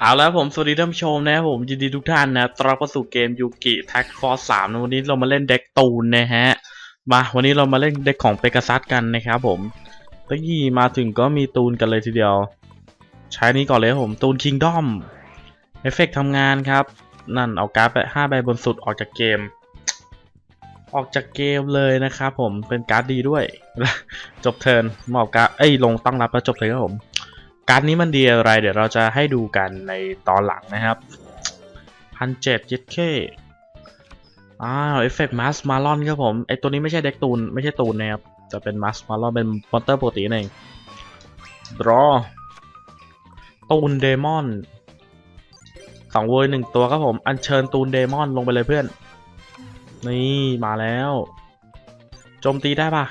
เอาแล้วผมสวัสดีท่านผู้ชมนะครับผมยินดีทุกท่านนะต้อนรับเข้าสู่เกมยูกิแท็กฟอร์สามวันนี้เรามาเล่นเด็กตูนนะฮะมาวันนี้เรามาเล่นเด็กของเปกัซัสกันนะครับผมตะกี้มาถึงก็มีตูนกันเลยทีเดียว ใช้นี้ก่อนเลยผมตูนคิงดอมเอฟเฟกทำงานครับ นั่นเอาการ์ดไปห้าใบบนสุดออกจากเกม ออกจากเกมเลยนะครับผมเป็นการ์ดดีด้วย จบเทิร์นมอบการ์ดเอ้ยลงตั้งรับแล้วจบเทิร์นครับผม การ์ดนี้มันดีอะไร เดี๋ยวเราจะให้ดูกันในตอนหลังนะครับพันเจ็ดยึดเคอ้าวเอฟเฟกต์มาสมาลอนครับผมไอตัวนี้ไม่ใช่เด็กตูน ไม่ใช่ตูนนะครับจะเป็นมาสมาลอนเป็นมอนเตอร์ปกตินั่นเองดรอตูนเดมอนสองเวอร์หนึ่งตัวครับผม อัญเชิญตูนเดมอนลงไปเลยเพื่อน นี่มาแล้วโจมตีได้ปะ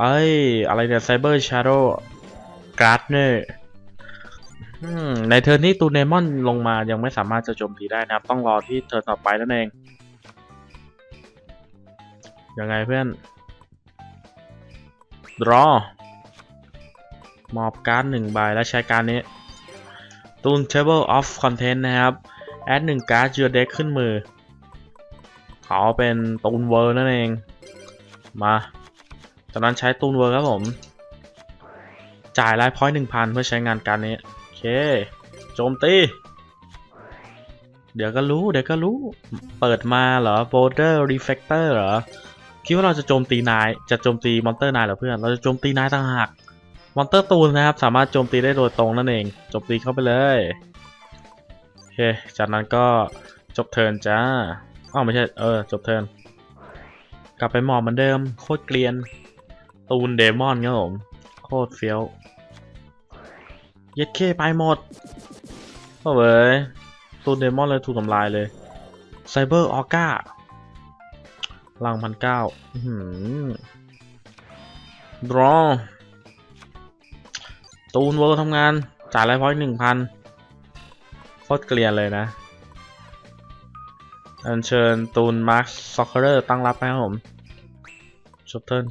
เอ้ย อะไรเนี่ยไซเบอร์ชาร์โด การ์ดเนอร์ในเทิร์นที่ตูเนมอนลงมายังไม่สามารถจะโจมตีได้นะครับ ต้องรอที่เทิร์นต่อไปนั่นเอง ยังไงเพื่อน draw มอบการ์ดหนึ่งใบแล้วใช้การดนี้ตูน table of content นะครับ แอดหนึ่งการ์ดเจือเด็กขึ้นมือขาเป็นตูนเวอร์นั่นเอง มาจากนั้นใช้ตูนเวอร์ครับผม จ่ายไลฟ์พอยต์หนึ่งพันเพื่อใช้งานการนี้ โอเค โจมตี เดี๋ยวก็รู้ เดี๋ยวก็รู้ เปิดมาเหรอ Boulder Reflector เหรอ คิดว่าเราจะโจมตีนาย จะโจมตีมอนเตอร์นายเหรอเพื่อน เราจะโจมตีนายต่างหาก มอนเตอร์ตูนนะครับ สามารถโจมตีได้โดยตรงนั่นเอง โจมตีเข้าไปเลย โอเค จากนั้นก็จบเทิร์นจ้าอ้าวไม่ใช่ เออ จบเทิร์น กลับไปหมอบเหมือนเดิม โคตรเกลียน ตูนเดมอนครับผม โคตรเฟี้ยว เย็ดเคไปหมดโอ้เว้ยตูนเดมอนเลยถูกทำลายเลยไซเบอร์ออก้าลังพันเก้าดรอตูนเวอร์ทำงาน จ่ายไลฟ์พอยต์หนึ่งพันโคตรเกลียนเลยนะ อัญเชิญตูนมาร์คซ็อกเคอร์ตั้งรับนะครับผมจบเทิร์น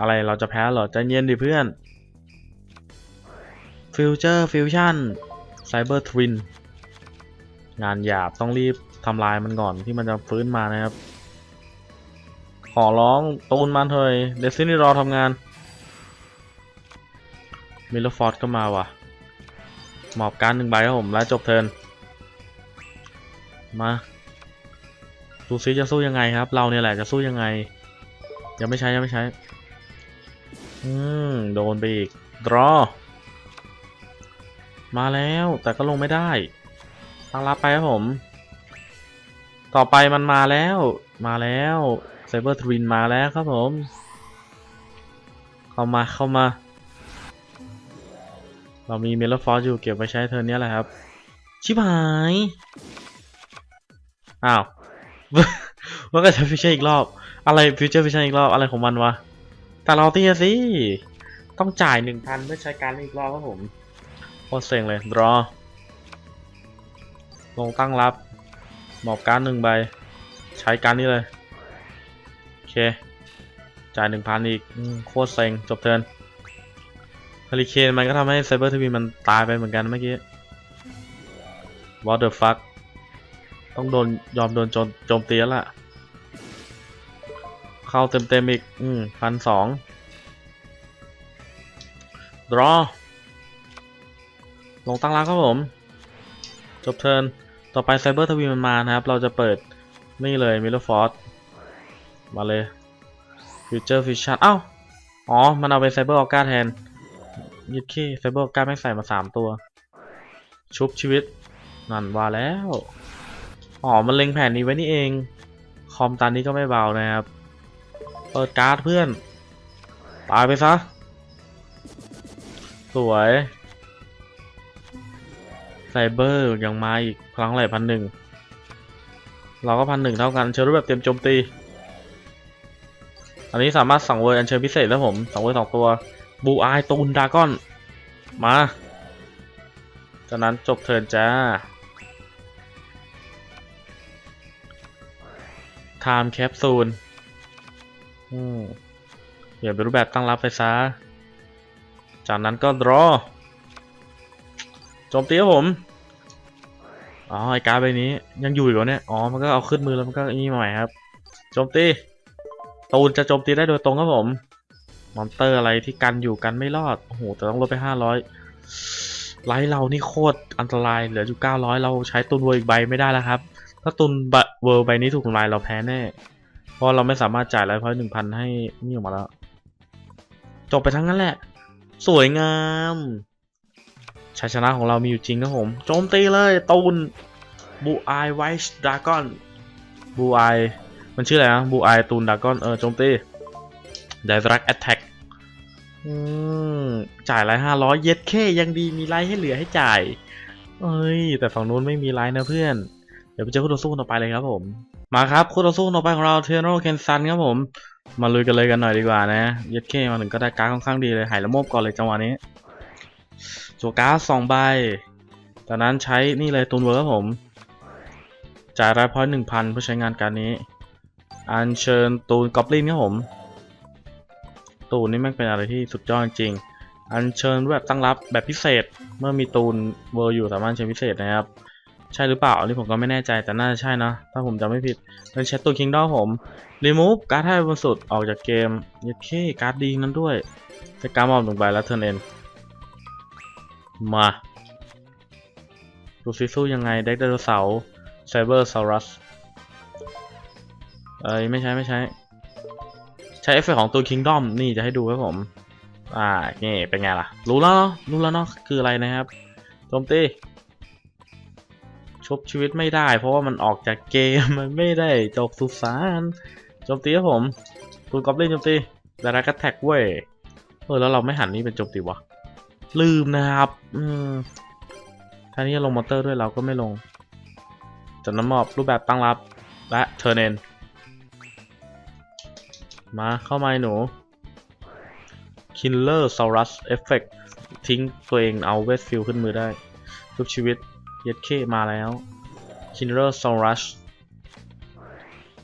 อะไรเราจะแพ้เหรอใจเย็นดิเพื่อน ฟิวเจอร์ฟิวชั่นไซเบอร์ทวินงานหยาบต้องรีบทำลายมันก่อนที่มันจะฟื้นมานะครับ ขอร้องตูนมันเถอยเดซินี่รอทำงานมิลฟอร์ดก็มาว่ะ หมอบการหนึ่งใบครับผมแล้วจบเทินมาดูซิจะสู้ยังไงครับ เราเนี่ยแหละจะสู้ยังไง ยังไม่ใช้ยังไม่ใช้ อืม โดนไปอีก draw มาแล้วแต่ก็ลงไม่ได้ตั้งรับไปครับผม ต่อไปมันมาแล้วมาแล้วไซเบอร์ทวินมาแล้วครับผม เข้ามาเข้ามา เรามีเมลฟอร์อยู่เก็บไว้ใช้เทอร์นี้แหละครับ ชิบหาย อ้าวมันก็จะฟิชเชอร์อีกรอบ อะไรฟิวเจอร์ฟิชเชอร์อีกรอบอะไรของมันวะ แต่เราตีสิ ต้องจ่ายหนึ่งพันเพื่อใช้การอีกรอบครับผม คตรเซ็งเลย draw ลงตั้งรับ หมอบการหนึ่งใบ ใช้การนี้เลย โอเค จ่ายหนึ่งพันอีกโคตรเซ็งจบเทินฮาริเคนมันก็ทำให้ไซเบอร์ทีวีมันตายไปเหมือนกันเมื่อกี้ What the fuck ต้องโดนยอมโดนโจมตีแล้วล่ะ เข้าเต็มเต็มๆอีก อืมพันสอง draw ลงตั้งรับครับผม จบเทิร์นต่อไปไซเบอร์ทวีมันมานะครับ เราจะเปิดนี่เลยมิลเลอร์ฟอร์ดมาเลยฟิวเจอร์ฟิชชั่นอ้า อ๋อ มันเอาไปไซเบอร์ออก้าแทนยึดขี้ไซเบอร์ออก้าไม่ใส่มาสามตัว ชุบชีวิต นั่นว่าแล้ว อ๋อ มันเล็งแผนนี้ไว้นี่เอง คอมตานนี้ก็ไม่เบานะครับ เปิดการ์ดเพื่อน ตายไปซะ สวย ไซเบอร์ยังมาอีกพลังไหลพันหนึ่งเราก็พันหนึ่งเท่ากันเชิญรูปแบบเต็มโจมตี อันนี้สามารถสั่งเวอร์อันเชิญพิเศษแล้วผมสั่งเวอร์สองตัวบูอายตูนดากอน มาจากนั้นจบเทิร์นจ้าไทม์แคปซูลอืมเปลี่ยนเป็นรูปแบบตั้งรับไปซะจากนั้นก็ draw โจมตีครับผมอ๋อไอการ์ดใบนี้ยังอยู่อีกเหรอเนี่ยอ๋อมันก็เอาขึ้นมือแล้วมันก็นี่ใหม่ครับโจมตีตูนจะโจมตีได้โดยตรงครับผมมอนเตอร์อะไรที่กันอยู่กันไม่รอดโอ้โหแต่ต้องลดไปห้าร้อยไลท์เรานี่โคตรอันตรายเหลืออยู่เก้าร้อยเราใช้ตุนเวอร์อีกใบไม่ได้แล้วครับ ถ้าตุนบะเวอร์ใบนี้ถูกทำลายเราแพ้แน่เพราะเราไม่สามารถจ่ายไลท์พอยหนึ่งพันให้นี่ออกมาแล้วจบไปทั้งนั้นแหละ สวยงาม ชัยชนะของเรามีอยู่จริงครับผม โจมตีเลยตูนบูไอไวท์ดากอนบูไอมันชื่ออะไรนะบูไอตูนดากอนเออโจมตีไดรักแอตแทกอืมจ่ายไลท์ห้าร้อยเย็ดเคยังดีมีไลท์ให้เหลือให้จ่าย เอ้ย แต่ฝั่งนู้นไม่มีไลท์นะเพื่อน เดี๋ยวไปเจอคู่ต่อสู้ต่อไปเลยครับผม มาครับคู่ต่อสู้ต่อไปของเราเทโรเคนซันครับผม มาลุยกันเลยกันหน่อยดีกว่านะ เย็ดเคมาถึงก็ได้การค่อนข้างดีเลยหายละโมบก่อนเลยจังหวะนี้ จัวการ์ดสองใบ จากนั้นใช้นี่เลยตูนเวิร์ครับผม จ่ายรายพอยต์หนึ่งพันเพื่อใช้งานการนี้ อัญเชิญตูนกอบลินครับผม ตูนนี่แม่งเป็นอะไรที่สุดยอดจริง อัญเชิญแบบตั้งรับแบบพิเศษ เมื่อมีตูนเวอร์อยู่สามารถใช้พิเศษนะครับ ใช่หรือเปล่า อันนี้ผมก็ไม่แน่ใจแต่น่าจะใช่นะ ถ้าผมจำไม่ผิดเป็นเชตตูนคิงดอมผม รีมูฟการ์ดให้บนสุดออกจากเกมยัดเคการ์ดดีนั้นด้วยจะการมอบหนึ่งใบแล้วเทิร์นเอ็น มาดูซิสู้ยังไงเด็กไดโนเสาร์ไซเบอร์ซารัสเอ้ยไม่ใช่ไม่ใช้ ใช้เอฟเฟกของตัวคิงดอมนี่จะให้ดูครับผม อ่านี่เป็นไงล่ะ รู้แล้วเนอะรู้แล้วเนาะคืออะไรนะครับโจมตีชุบชีวิตไม่ได้ เพราะว่ามันออกจากเกมมันไม่ได้จบสุสานโจมตีครับผมตูนกอบลินโจมตีดารากัตแท็กเว้ยเออแล้วเราไม่หันนี่เป็นโจมตีวะ ลืมนะครับ อืมท่านี้จะลงมอเตอร์ด้วยเราก็ไม่ลงจัดน้ำมอบรูปแบบตั้งรับ และเทอร์เนนมาเข้ามาหนู Killer Saurus Effect ทิ้งตัวเองเอาเวทฟิลขึ้นมือได้ทุกชีวิตเย็ดเคมาแล้ว Killer Saurus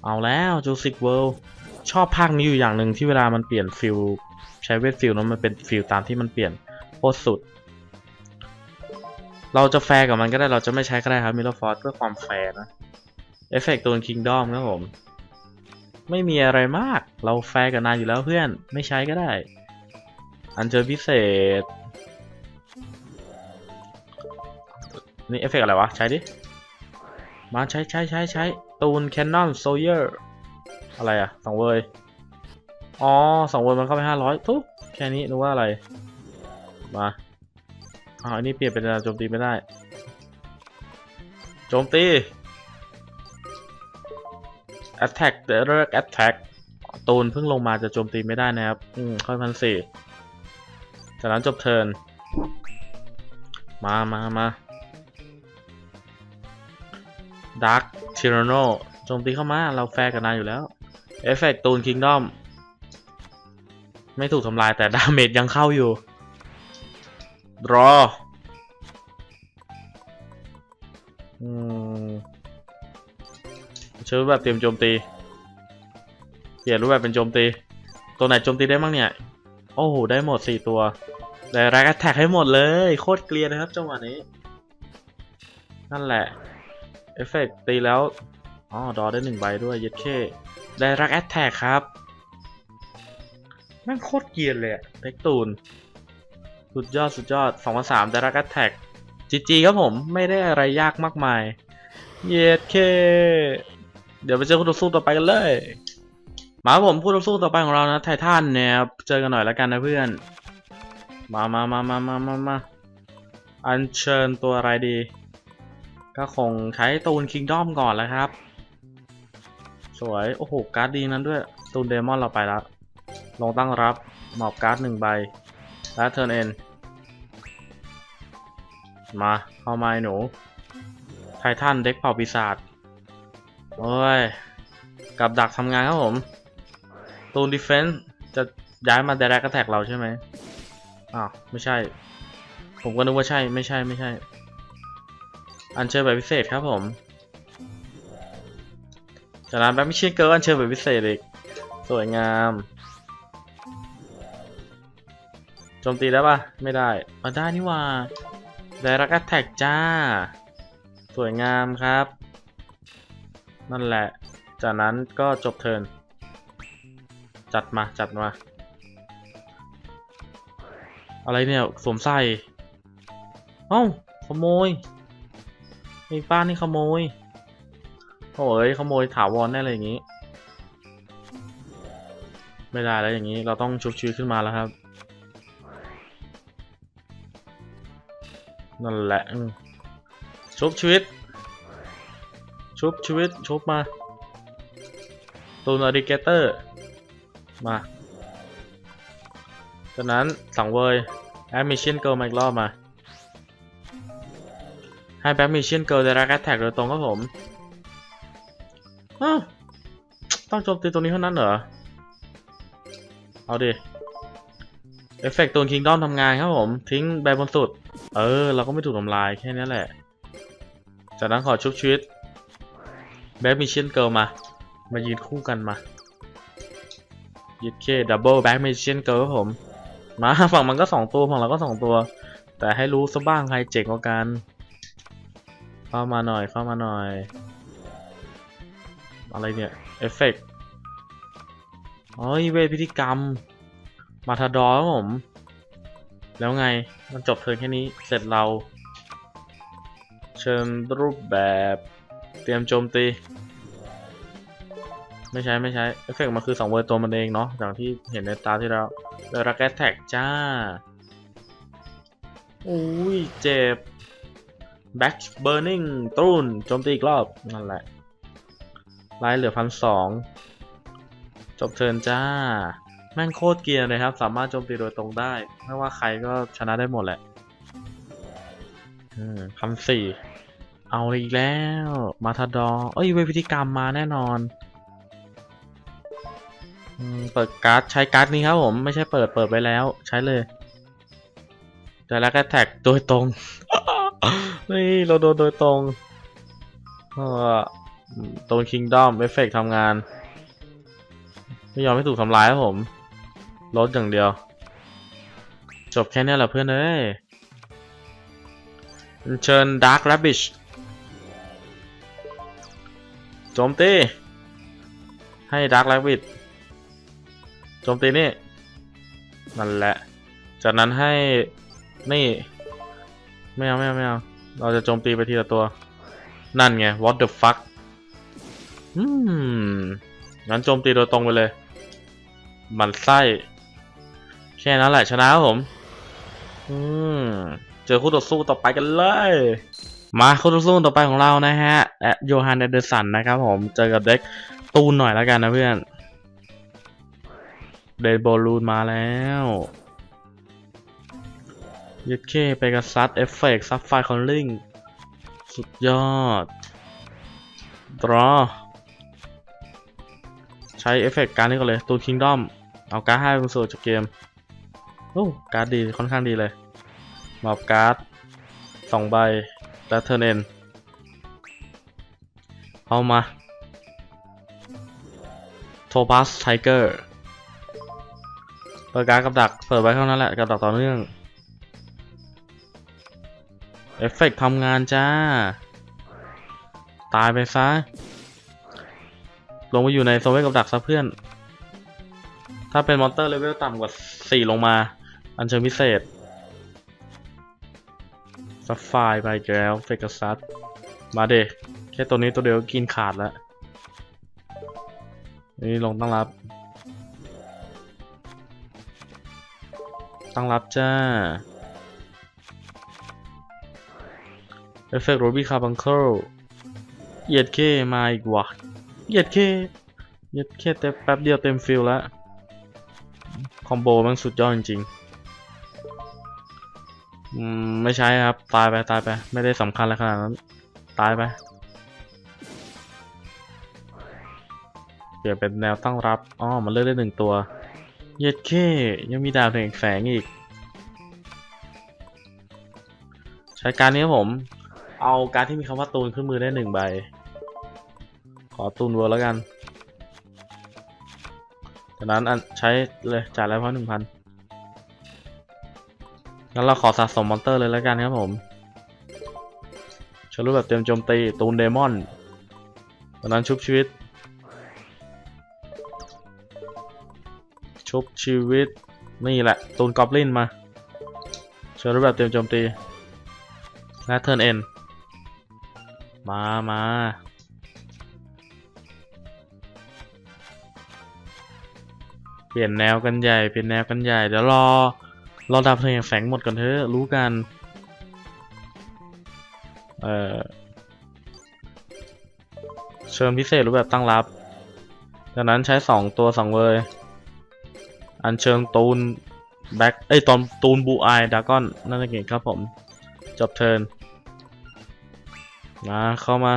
เอาแล้ว Jurassic World ชอบภาคนี้อยู่อย่างหนึ่งที่เวลามันเปลี่ยนฟิลใช้เวทฟิลนั้นมันเป็นฟิลตามที่มันเปลี่ยน ตรสุด เราจะแฟร์กับมันก็ได้เราจะไม่ใช้ก็ได้ครับมิลฟอร์ดเพื่อความแฟร์นะเอฟเฟกต์ตัวคิงดอมครับผม ไม่มีอะไรมากเราแฟร์กับนายอยู่แล้วเพื่อนไม่ใช้ก็ได้ อันเจอพิเศษ นี่เอฟเฟกต์อะไรวะ ใช้ดิ มาใช้ใช้ใช้ใช้ตูนแคนนอนโซเยอร์อะไรอะสองเวยอ๋อสองเวยมันเข้าไปห้าร้อยทุกแค่นี้นึกว่าอะไร มาอ้าวอันนี้เปลี่ยนเป็นโจมตีไม่ได้ โจมตี attack the direct attack ตูนเพิ่งลงมาจะโจมตีไม่ได้นะครับ อืมค่อยพันสี่จากนั้นจบเทิร์น มา มา มา Dark Tyranno โจมตีเข้ามา เราแฟร์กับนายอยู่แล้ว เอฟเฟกตูนคิงดอม ไม่ถูกทำลายแต่ดาเมจยังเข้าอยู่ รออืมใช้รูปแบบเตรียมโจมตี เปลี่ยนรูปแบบเป็นโจมตี ตัวไหนโจมตีได้บ้างเนี่ย โอ้โห ได้หมดสี่ตัวแต่แรกแท็กให้หมดเลย โคตรเกลียร์นะครับจังหวะนี้ นั่นแหละ เอฟเฟกตีแล้ว อ๋อ ดอได้หนึ่งใบด้วย เย็ดเคได้รักแอตแทกครับ แม่งโคตรเกรียนเลยอะเด็กตูน สุดยอดสุดยอด2 3 3ได้รักแอตแทกจีจีครับผมไม่ได้อะไรยากมากมาย เย็ดเค เดี๋ยวไปเจอคู่ต่อสู้ต่อไปกันเลยมาผมคู่ต่อสู้ต่อไปของเรานะไททันเนี่ยเจอกันหน่อยแล้วกันนะเพื่อน มามามามามามามาอัญเชิญตัวอะไรดี ก็คงใช้ตูนคิงด้อมก่อนแล้วครับ สวย โอ้โห การ์ดดีนั้นด้วย ตูนเดมอนเราไปแล้ว ลงตั้งรับ หมอบการ์ดหนึ่งใบ และเทิร์นเอ็น มาเข้ามาไอ้หนู ไททันเด็กเป่าปีศาจโอ้ย กับดักทำงานครับผม ตูนดิเฟนส์จะย้ายมาเดร็กแท็กเราใช่ไหมอ้าว ไม่ใช่ ผมก็นึกว่าใช่ ไม่ใช่ ไม่ใช่ อันเชิญแบบพิเศษครับผม จากนั้นแบบไม่เช่นเกินอันเชิญแบบพิเศษอีก สวยงามโจมตีได้ปะไม่ได้เอาได้นี่ว่า ได้รักแท็กจ้า สวยงามครับ นั่นแหละ จากนั้นก็จบเทิน จัดมาจัดมา อะไรเนี่ยสวมใส่ เอ้า ขโมยไอ้ป้านี่ขโมยโอ้ยขโมยถาวรแน่เลยอย่างนี้ ไม่ได้แล้วอย่างนี้เราต้องชุบชีวิตขึ้นมาแล้วครับ นั่นแหละชุบชีวิต ชุบชีวิต ชุบมาตูนอริเกเตอร์ มาจากนั้นสังเวยแอดมิชชั่นเกิลมาอีกรอบมา ให้แบ็กมิชชั่นเกิลได้รับแอตแทกโดยตรงครับผมอ้ต้องโจมตีตรงนี้เท่านั้นเหรอ เอาดิ เอฟเฟกต์ตูนคิงด้อมทำงานครับผม ทิ้งใบบนสุด เออ เราก็ไม่ถูกทำลายแค่นี้แหละ จากนั้นขอชุบชีวิตแบ็กมิชชั่นเกิลมา มายืนคู่กันมายึดเคดับเบิลแบ็กมิชชั่นเกิลครับผม มาฝั่งมันก็สองตัวฝั่งเราก็สองตัว แต่ให้รู้ซะบ้างใครเจ๋งกว่ากันเข้ามาหน่อยเข้ามาหน่อย อะไรเนี่ย เอฟเฟกต์อ๋อเวทพิธีกรรม มาทาดอร์ครับผม แล้วไง มันจบเทิร์นแค่นี้ เสร็จเรา เชิญรูปแบบ เตรียมโจมตี ไม่ใช่ไม่ใช่เอฟเฟกต์มันคือสองเวอร์ตัวมันเองเนาะ อย่างที่เห็นในตาที่แล้วเดรักแอตแท็กจ้า อุ้ย เจ็บ Back Burning ตูนโจมตีอีกรอบ นั่นแหละไล่เหลือพันสองจบเทิร์นจ้า แม่งโคตรเกียร์เลยครับ สามารถโจมตีโดยตรงได้ ไม่ว่าใครก็ชนะได้หมดแหละพันสี่ เอาอีกแล้ว มาทาดอเอ้ยเวพิธีกรรมมาแน่นอนอืมเปิดการ์ดใช้การ์ดนี้ครับผมไม่ใช่เปิดเปิดไปแล้ว ใช้เลยแต่แล้วก็แท็กโดยตรงนี่เราโดนโดยตรงเออตรงคิงดอมเอฟเฟกทำงาน ไม่ยอมให้ถูกทำร้ายครับผม ลดอย่างเดียว จบแค่นี้แหละเพื่อนเอ้ยเชิญดาร์ r แรบบิชโจมตี ให้ดาร์ r แรบบิชโจมตีนี่ นั่นแหละ จากนั้นให้นี่ ไม่เอาไม่เอาไม่เอา เราจะโจมตีไปทีละตัว นั่นไง what the fuck อืมงั้นโจมตีโดยตรงไปเลย มันไส้ ค่นั้นแหละชนะครับผม อืม เจอคู่ต่อสู้ต่อไปกันเลย มาคู่ต่อสู้ต่อไปของเรานะฮะแอดโยฮันเดอร์สันนะครับผม เจอกับเด็กตูนหน่อยแล้วกันนะเพื่อน เดนโบลูนมาแล้วยึดเคไปกับซัดเอฟเฟกซับไฟคอนลิงสุดยอดดรอใช้เอฟเฟกการนี้ก่อนเลยตูนคิงดอมเอาการ์ดให้เป็นส่วนจากเกม โอ้การ์ดดีค่อนข้างดีเลยมอบการ์ดสองใบ และเทอร์เนนเอามา โทบัสไทเกอร์เปิดการ์ดกับดัก เปิดไว้เท่านั้นแหละ กับดักต่อเนื่อง เอฟเฟกทำงานจ้า ตายไปซะ ลงมาอยู่ในโซเวกับดักซะเพื่อน ถ้าเป็นมอนเตอร์เลเวลต่ำกว่า 4 ลงมา อันเชิญพิเศษซัฟไฟไปแล้วเฟกัซัสมาเดแค่ตัวนี้ตัวเดียวก็กินขาดแล้ว นี่ลงตั้งรับ ตั้งรับจ้า เอฟเฟกต์โรบี้คาร์บังเคิลเหยียดเคมาอีกว่ะเหยียดเคเหยียดเคแต่แป๊บเดียวเต็มฟิลแล้ว คอมโบมันสุดยอดจริงๆ อืมไม่ใช่ครับ ตายไปตายไป ไม่ได้สำคัญอะไรขนาดนั้น ตายไป เปลี่ยนเป็นแนวตั้งรับ อ๋อ มันเลือกได้หนึ่งตัว เยียดเคยังมีดาวถึงแฝงอีก ใช้การนี้ครับผม เอาการที่มีคำว่าตูนขึ้นมือได้หนึ่งใบ ขอตูนเวอร์แล้วกันจากนั้นอันใช้เลยจ่ายแล้วเพราะหนึ่งพัน งั้นเราขอสะสมมอนเตอร์เลยแล้วกันครับผมฉันรู้แบบเต็มโจมตีตูนเดมอนตอนนั้นชุบชีวิต ชุบชีวิต นี่แหละ ตูนกอบลินมาชิญรูปแบบเต็มโจมตีและเทิร์นเอ็นมามาเปลี่ยนแนวกันใหญ่เปลี่ยนแนวกันใหญ่ เดี๋ยวรอ รอดับเพลงแฝงหมดกันเถอะรู้กัน เออเชิญพิเศษรูปแบบตั้งรับ จากนั้นใช้สองตัวสองเวยอันเชิญตูนแบ็กเอ้ยตอนตูนบูไอดากอนนั่นเองครับผม จบเทิร์นมาเข้ามา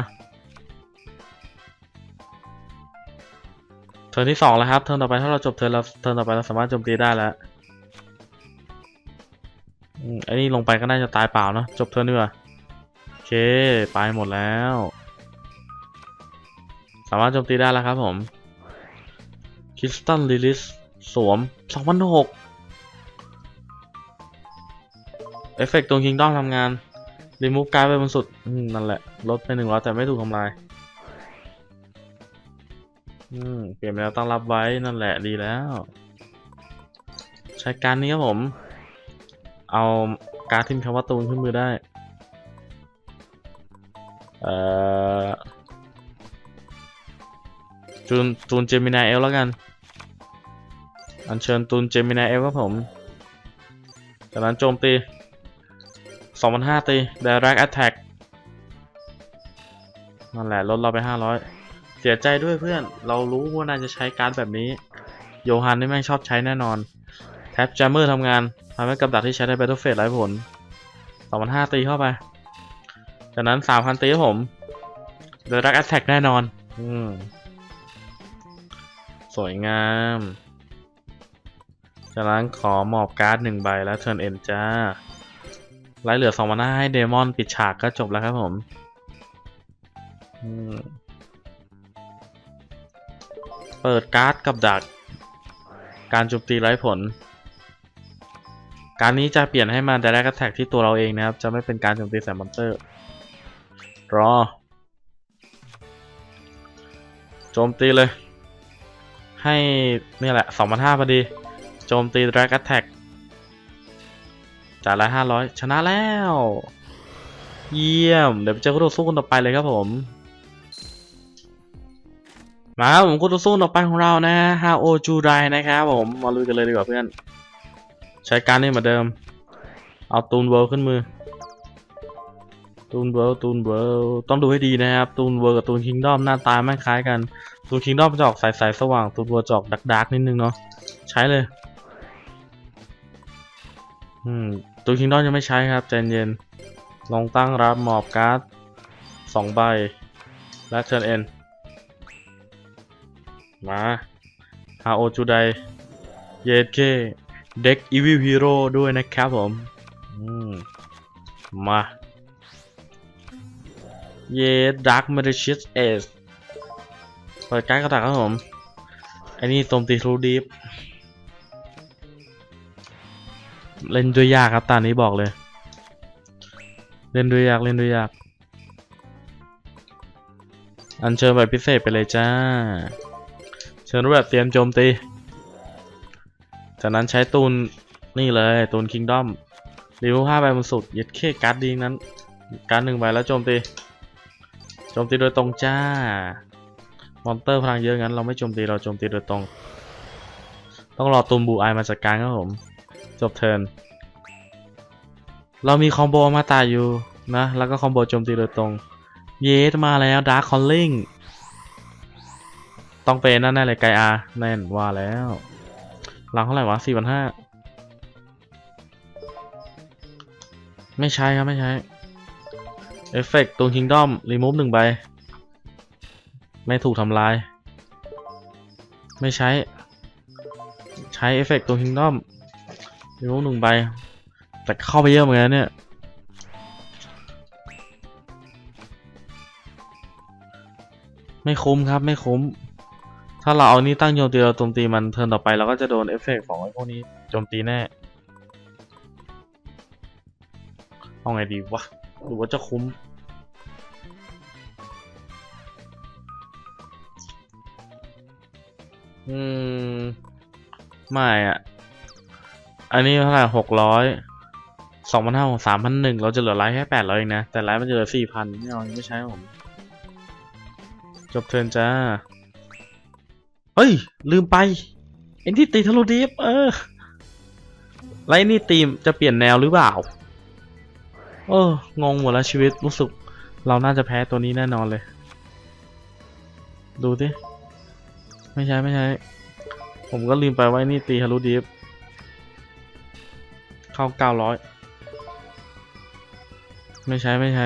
เทิร์นที่สองแล้วครับ เทิร์นต่อไปถ้าเราจบเทิร์นเราเทิร์นต่อไปเราสามารถโจมตีได้แล้ว ไอ้นี่ลงไปก็น่าจะตายเปล่าเนะจบเทิร์นดีกว่าโอเคไปหมดแล้ว สามารถโจมตีได้แล้วครับผมคริสตัลลิลิสสวม2006เอฟเฟกต์ตัวคิงดอมทำงาน รีมูฟการ์ดไปบนสุด นั่นแหละ ลดไปหนึ่งร้อยแต่ไม่ถูกทำลายอืมเปลี่ยนไปแล้วตั้งรับไว้นั่นแหละดีแล้ว ใช้การนี้ครับผม เอาการ์ดที่มีคำว่าตูนขึ้นมือได้ เอ่อ จูนตูนเจมินาเอลแล้วกัน อัญเชิญตูนเจมินาเอลครับผม จากนั้นโจมตี2005ตี Direct Attack นั่นแหละลดเราไป 500 เสียใจด้วยเพื่อน เรารู้ว่านายจะใช้การดแบบนี้ โยฮันนี่แม่งชอบใช้แน่นอน แท็บจมเมอร์ทำงาน ทำให้กับดักที่ใช้ใน Battlefield ไร้ผล2005ตีเข้าไป จากนั้น 3,000 ตีผม Direct Attack แน่นอน อืม สวยงาม จากนั้นขอหมอบการ์ดหนึ่งใบแล้วเทิร์นเอ็นจ้าไล่เหลือสองมาหน้าให้เดมอนปิดฉากก็จบแล้วครับผมเปิดการ์ดกับดัก การโจมตีไร้ผล การนี้จะเปลี่ยนให้มา Direct Attack ที่ตัวเราเองนะครับ จะไม่เป็นการโจมตีใส่มอนเตอร์ รอ โจมตีเลย ให้นี่แหละ2,500พอดี โจมตี Drag Attack จ่ายละ500ชนะแล้ว เยี่ยม เดี๋ยวไปเจอคู่ต่อสู้คนต่อไปเลยครับผม มาครับผมคู่ต่อสู้ต่อไปของเรานะฮาโอจูไรนะครับผม มาลุยกันเลยดีกว่าเพื่อน ใช้การนี้เหมือนเดิม เอาตูนเวิลด์ขึ้นมือ ตูนเวิลด์ตูนเวิลด์ต้องดูให้ดีนะครับ ตูนเวิลด์กับตูนคิงดอมหน้าตาไม่คล้ายกัน ตูนคิงดอมจะออกใสๆสว่าง ตูนเวิลด์จะออกดักดักนิดนึงเนาะ ใช้เลย อืม ตูนคิงดอมยังไม่ใช้ครับใจเย็น ลองตั้งรับหมอบการ์ดสองใบ และเทิร์นเอ็น มาฮาโอจูได เยดเค เด็กอีวิลฮีโร่ด้วยนะครับผมมา เยดดักมาริชิสเอสเปิดการกระดาษครับผม อันนี้โจมตีทรูดีฟเล่นด้วยยากครับตอนนี้บอกเลย เล่นด้วยยากเล่นด้วยยาก อันเชิญแบบพิเศษไปเลยจ้า เชิญรูปแบบเตรียมโจมตี จากนั้นใช้ตูนนี่เลยตูนคิงดอมรีมูฟห้าใบบนสุดยึดเคการ์ดดีนั้น การดหนึ่งใบแล้วโจมตี โจมตีโดยตรงจ้า มอนเตอร์พลังเยอะงั้นเราไม่โจมตีเราโจมตีโดยตรง ต้องรอตูนบูไอมาจัดการครับผม จบเทิร์น เรามีคอมโบมาตาอยู่นะ แล้วก็คอมโบโจมตีโดยตรง เยสมาแล้วดาร์คคอลลิงต้องเป็นนั่นแน่เลยไกอาแน่นว่าแล้ว หลังเท่าไหร่วะสี่พันห้าไม่ใช้ครับ ไม่ใช้ เอฟเฟกต์ตัวคิงด้อม รีมูฟหนึ่งใบ ไม่ถูกทำลาย ไม่ใช้ ใช้เอฟเฟกต์ตัวคิงด้อม รีมูฟหนึ่งใบ แต่เข้าไปเยอะเหมือนกันเนี่ยไม่คุ้มครับ ไม่คุ้ม ถ้าเราเอานี้ตั้งโจมตีเราโจมตีมันเทิร์นต่อไปเราก็จะโดนเอฟเฟกของไอ้พวกนี้โจมตีแน่เอาไงดีวะหรือว่าจะคุ้ม อืม ไม่อะอันนี้เท่าไหร่หกร้อยสองพันห้าสามพันหนึ่งเราจะเหลือไลฟ์แค่แปดร้อยเองนะ แต่ไลฟ์มันจะเหลือสี่พันไม่เอาไม่ใช่ผม จบเทินจ้า ฮ้ย ลืมไป เอ็นที่ตีทะลุดีฟเออไลนี่ตีมจะเปลี่ยนแนวหรือเปล่า เอองงหมดแล้วชีวิตรู้สึก เราน่าจะแพ้ตัวนี้แน่นอนเลย ดูดิไม่ใช่ไม่ใช่ ผมก็ลืมไปว่านี่ตีฮารุดีฟเข้าเก้าร้อยไม่ใช้ไม่ใช้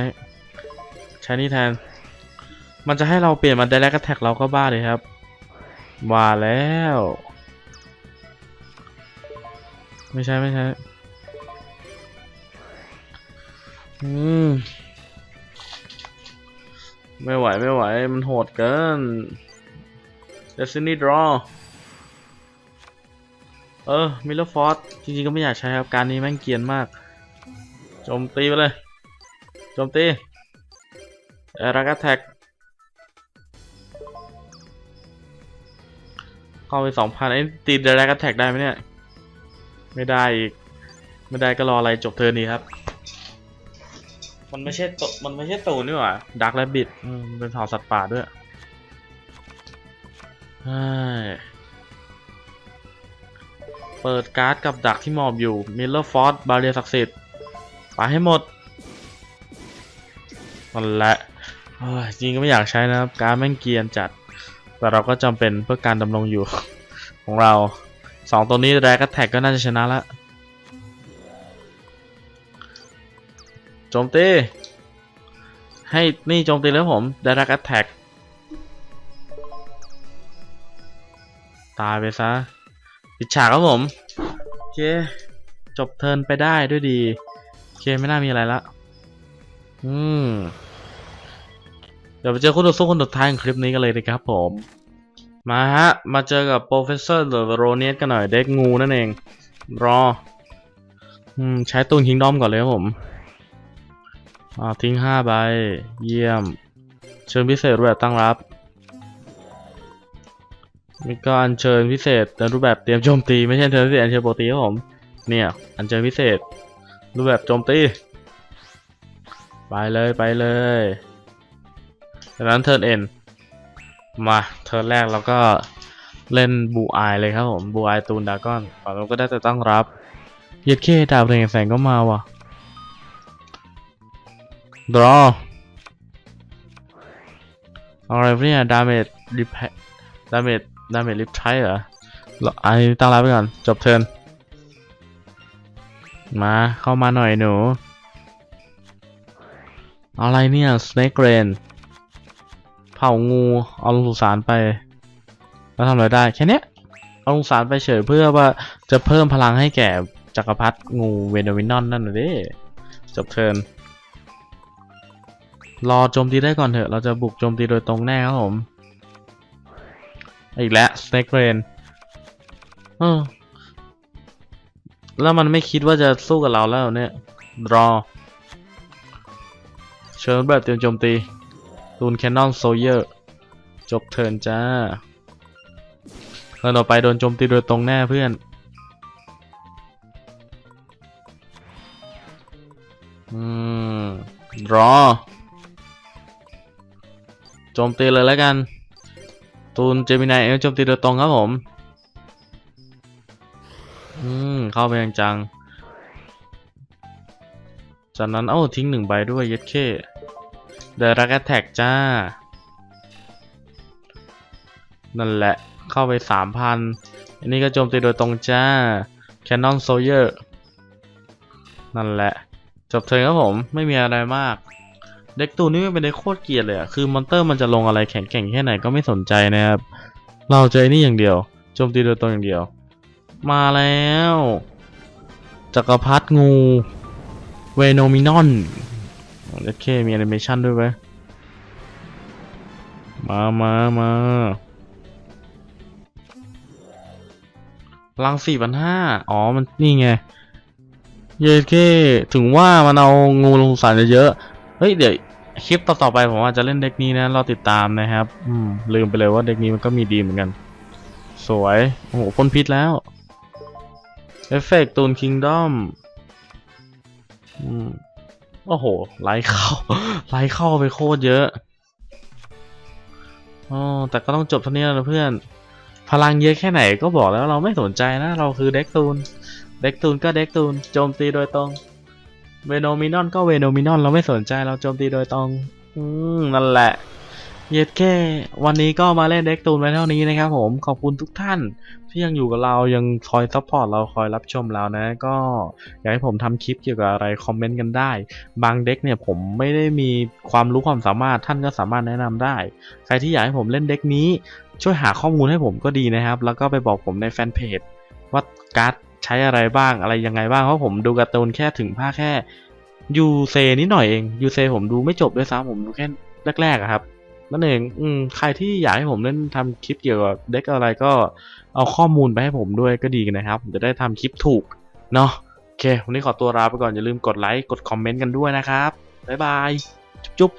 ใช้นี่แทน มันจะให้เราเปลี่ยนมาได้แล้วก็แท็กเราก็บ้าเลยครับ ว่าแล้ว ไม่ใช่ไม่ใช่อืมไม่ไหวไม่ไหว มันโหดเกิน Destiny Draw เออ มิลเลอร์ฟอร์จริงๆ ก็ไม่อยากใช้ครับ การนี้แม่งเกียนมาก โจมตีไปเลย โจมตีเอรักแท็ก เข้าไปสองพันไอ้ตีเดรักแท็กได้ไหมเนี่ย ไม่ได้อีก ไม่ได้ก็รออะไรจบเทิร์นนี้ครับ มันไม่ใช่ตมันไม่ใช่ตูนนี่หว่าดักและบิดมันเป็นเผ่าสัตว์ป่าด้วยใช่เปิดการ์ดกับดักที่หมอบอยู่มิลเลอร์ฟอร์บาเรียศักดิ์สิทธิ์ไปให้หมดนั่นแหละเฮ้ยจริงก็ไม่อยากใช้นะครับ การดแม่งเกรียนจัด แต่เราก็จำเป็นเพื่อการดำรงอยู่ ของเราสองตัวนี้แรกก็แท็กก็น่าจะชนะละโจมตี ให้นี่โจมตีแล้วผม Direct Attack ตายไปซะปิดฉากครับผมโอเคจบเทินไปได้ด้วยดีโอเคไม่น่ามีอะไรละอืม เดี๋ยวไปเจอคู่ต่อสู้คนสุดท้ายของคลิปนี้กันเลยนะครับผม มาฮะ มาเจอกับ Professor หรือโรเนียสกันหน่อยเด็กงูนั่นเอง รอ อืม ใช้ตูนคิงดอมก่อนเลยครับผม อ่า ทิ้งห้าใบ เยี่ยม เชิญพิเศษรูปแบบตั้งรับมีก็อัญเชิญพิเศษในรูปแบบเตรียมโจมตี ไม่ใช่เทิร์นพิเศษอัญเชิญปกติครับผม เนี่ยอัญเชิญพิเศษ รูปแบบโจมตี ไปเลยไปเลย จากนั้นเทิร์นเอ็นมาเทิร์นแรกเราก็เล่นบูอายเลยครับผมบูอายตูนดากอนฝั่งเราก็ได้แต่ตั้งรับเย็ดเคดาวเรืองแสงก็มาว่ะ draw อะไรเนี่ย damage rep damage damage rip ใช้เหรอเราอันนี้ตั้งรับไปก่อน จบเทิร์นมาเข้ามาหน่อยหนู อะไรเนี่ย snake rain เผางูเอาลงสุสานไป แล้วทำอะไรได้แค่เนี้ยเอาลงสานไปเฉยเพื่อว่าจะเพิ่มพลังให้แก่จักรพรรดิงูเวนวินนอนนั่นน่ะเด้จบเทิร์นรอโจมตีได้ก่อนเถอะ เราจะบุกโจมตีโดยตรงแน่ครับผม อีกแล้ว Snake Rain เออแล้วมันไม่คิดว่าจะสู้กับเราแล้วเนี่ย draw เชิญแบบเตรียมโจมตี ตูนแคนนอนโซเยอร์ จบเทิร์นจ้าเทิร์นต่อไปโดนโจมตีโดยตรงแน่เพื่อน อืม draw โจมตีเลยแล้วกัน ตูนเจมินายเอลโจมตีโดยตรงครับผม อืม เข้าไปย่างจังจากนั้นเอ้าทิ้งหนึ่งใบด้วยเย็ดเค เดรักแท็กจ้า นั่นแหละ เข้าไปสามพันอันนี้ก็โจมตีโดยตรงจ้าแคนนอนโซเยอร์นั่นแหละ จบเทิร์นครับผม ไม่มีอะไรมาก เด็กตูนนี่มันเป็นเด็กโคตรเกลียดเลยอะคือมอนเตอร์มันจะลงอะไรแข็งๆแค่ไหนก็ไม่สนใจนะครับ เราเจอนี่อย่างเดียว โจมตีโดยตรงอย่างเดียว มาแล้ว จักรพรรดิงู เวโนมินอน โอเคมีแอนิเมชันด้วยไหมมามามาลังสี่พันห้าอ๋อ มันนี่ไง เยเค ถึงว่ามันเอางูลงสารเยอะ เฮ้ย เดี๋ยว คลิปต่อๆไปผมอาจจะเล่นเด็กนี้นะ เราติดตามนะครับ อืม ลืมไปเลยว่าเด็กนี้มันก็มีดีเหมือนกัน สวย โอ้โหพ่นพิษแล้ว เอฟเฟกตูนคิงดอม อืม โอ้โห ไลค์เข้า ไลค์เข้าไปโคตรเยอะอ๋อแต่ก็ต้องจบเท่านี้แล้วนะเพื่อน พลังเยอะแค่ไหนก็บอกแล้วเราไม่สนใจนะ เราคือเด็กตูน เด็กตูนก็เด็กตูน โจมตีโดยตรง เวโนมินอนก็เวโนมินอน เราไม่สนใจเราโจมตีโดยตรง อืมนั่นแหละ เย็ดแค่วันนี้ก็มาเล่นเด็กตูนไว้เท่านี้นะครับผมขอบคุณทุกท่านที่ยังอยู่กับเรายังคอยซัพพอร์ตเราคอยรับชมเรานะ ก็อยากให้ผมทำคลิปเกี่ยวกับอะไรคอมเมนต์กันได้ บางเด็กเนี่ยผมไม่ได้มีความรู้ความสามารถท่านก็สามารถแนะนำได้ ใครที่อยากให้ผมเล่นเด็กนี้ ช่วยหาข้อมูลให้ผมก็ดีนะครับ แล้วก็ไปบอกผมในแฟนเพจว่าการ์ดใช้อะไรบ้างอะไรยังไงบ้างเพราะผมดูการ์ตูนแค่ถึงภาคแค่ยูเซนิดหน่อยเองยูเซผมดูไม่จบด้วยซ้ำผมดูแค่แรกๆครับ นั่นเองอืมใครที่อยากให้ผมเล่นทำคลิปเกี่ยวกับเด็กอะไรก็เอาข้อมูลไปให้ผมด้วยก็ดีนะครับ ผมจะได้ทำคลิปถูกเนาะโอเค วันนี้ขอตัวลาไปก่อนอย่าลืมกดไลค์กดคอมเมนต์กันด้วยนะครับบ๊ายบายจุ๊บ